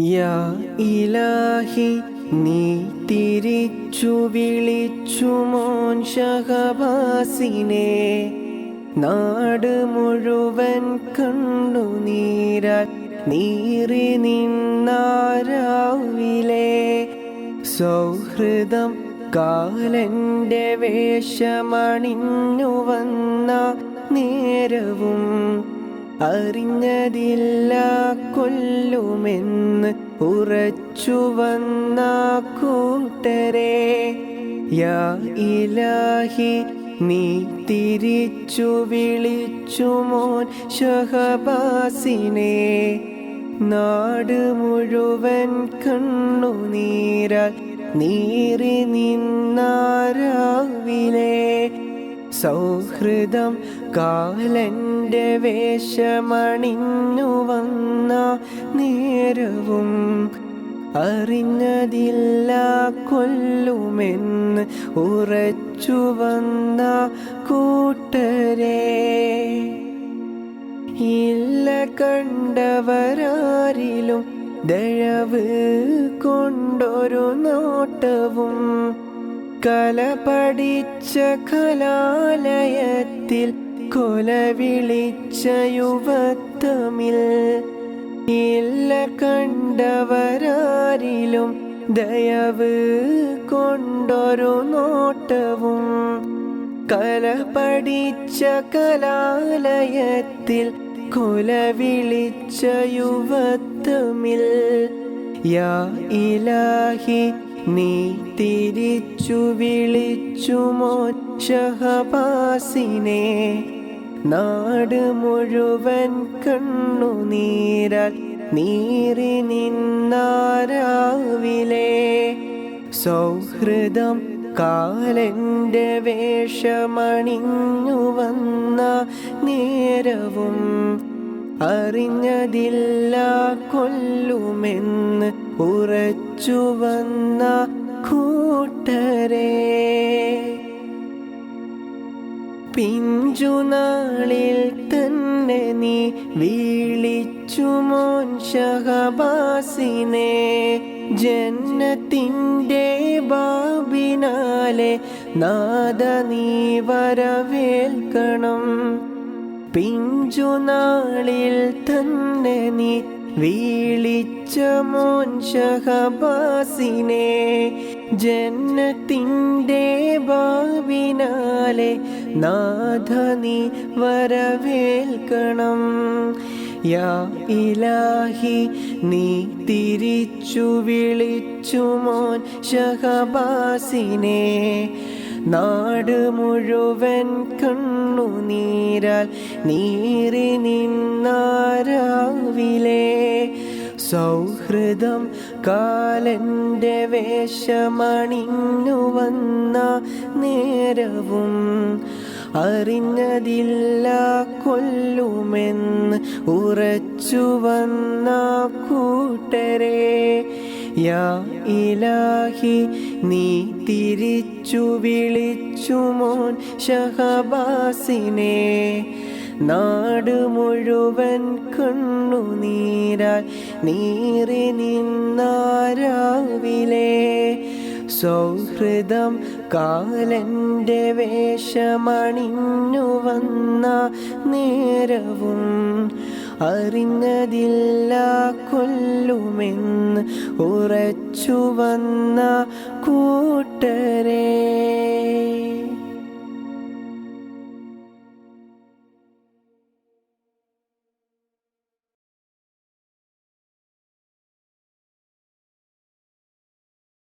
യാ ഇലാഹി നീ തിരിച്ചു വിളിച്ചു മോൻ ഷഹബാസിനെ. നാട് മുഴുവൻ കണ്ടു നീര നീറി നിന്നാരാവിലെ. സൗഹൃദം കാലന്റെ വേഷമണിഞ്ഞു വന്ന നേരവും അറിഞ്ഞതില്ല കൊല്ലുമെന്ന് ഉറച്ചു വന്ന കൂട്ടരെ യാ ഇലാഹി നീ തിരിച്ചു വിളിച്ചു മോൻ ഷഹബാസിനെ. നാട് മുഴുവൻ കണ്ണുനീരാൽ നീറി നിന്നാരാവിലെ സൗഹൃദം കാലന്റെ വേഷമണിഞ്ഞു വന്ന നേരവും അറിഞ്ഞതില്ല കൊല്ലുമെന്ന് ഉറച്ചു വന്ന കൂട്ടരെ. ഇല്ല കണ്ടവരാരിലും ദയവ് കൊണ്ടൊരു നോട്ടവും കല പഠിച്ച കലാലയത്തിൽ കൊല വിളിച്ച യുവത്വമിൽ ഇല്ല കണ്ടവരാരിലും ദയവ് കൊണ്ടൊരു നോട്ടവും. കല പഠിച്ച കലാലയത്തിൽ കൊല വിളിച്ച യുവത്വമിൽ യാ ഇലാഹി നീ തിരിച്ചു വിളിച്ചു മോൻ നാട് മുഴുവൻ കണ്ണുനീരാൽ നീറി നിന്നാരാവിലെ. സൗഹൃദം കാലന്റെ വേഷമണിഞ്ഞു വന്ന നേരവും അറിഞ്ഞതില്ല കൊല്ലുമെന്ന് ഉറച്ചു വന്ന കൂട്ടരെ. പിഞ്ചുനാളിൽ തന്നെ നീ വീളിച്ചു മോൻ ഷഹബാസിനെ. ജന്നത്തിന്റെ ബാബിനാലെ നാദ നീ വരവേൽക്കണം. പിഞ്ചുനാളിൽ തന്നെ നീ വീളിച്ച മോൻ ഷഹബാസിനെ ജന്നത്തിന്റെ ഭാവിനാലെ നാഥ വരവേൽക്കണം. യാ ഇലാഹി നീ തിരിച്ചു വിളിച്ചു മോൻ ഷഹബാസിനെ നാട് മുഴുവൻ കണ്ണുനീരാൽ നീറി നിന്നാരാവിലെ. സൗഹൃദം കാലന്റെ വേഷമണിഞ്ഞു വന്ന നേരവും അറിഞ്ഞതില്ല കൊല്ലുമെന്ന് ഉറച്ചു വന്ന കൂട്ടരെ. യാ ഇലാഹി നീ തിരിച്ചു വിളിച്ചു മോൻ ഷഹബാസിനെ. നാട് മുഴുവൻ കണ്ണു നീരാൽ നീറി നിന്നാരാവിലെ സൗഹൃദം കാലന്റെ വേഷമണിഞ്ഞു വന്ന നേരവും അറിഞ്ഞതില്ല കൊല്ലുമെന്ന് ഉറച്ചു വന്ന കൂട്ടരെ.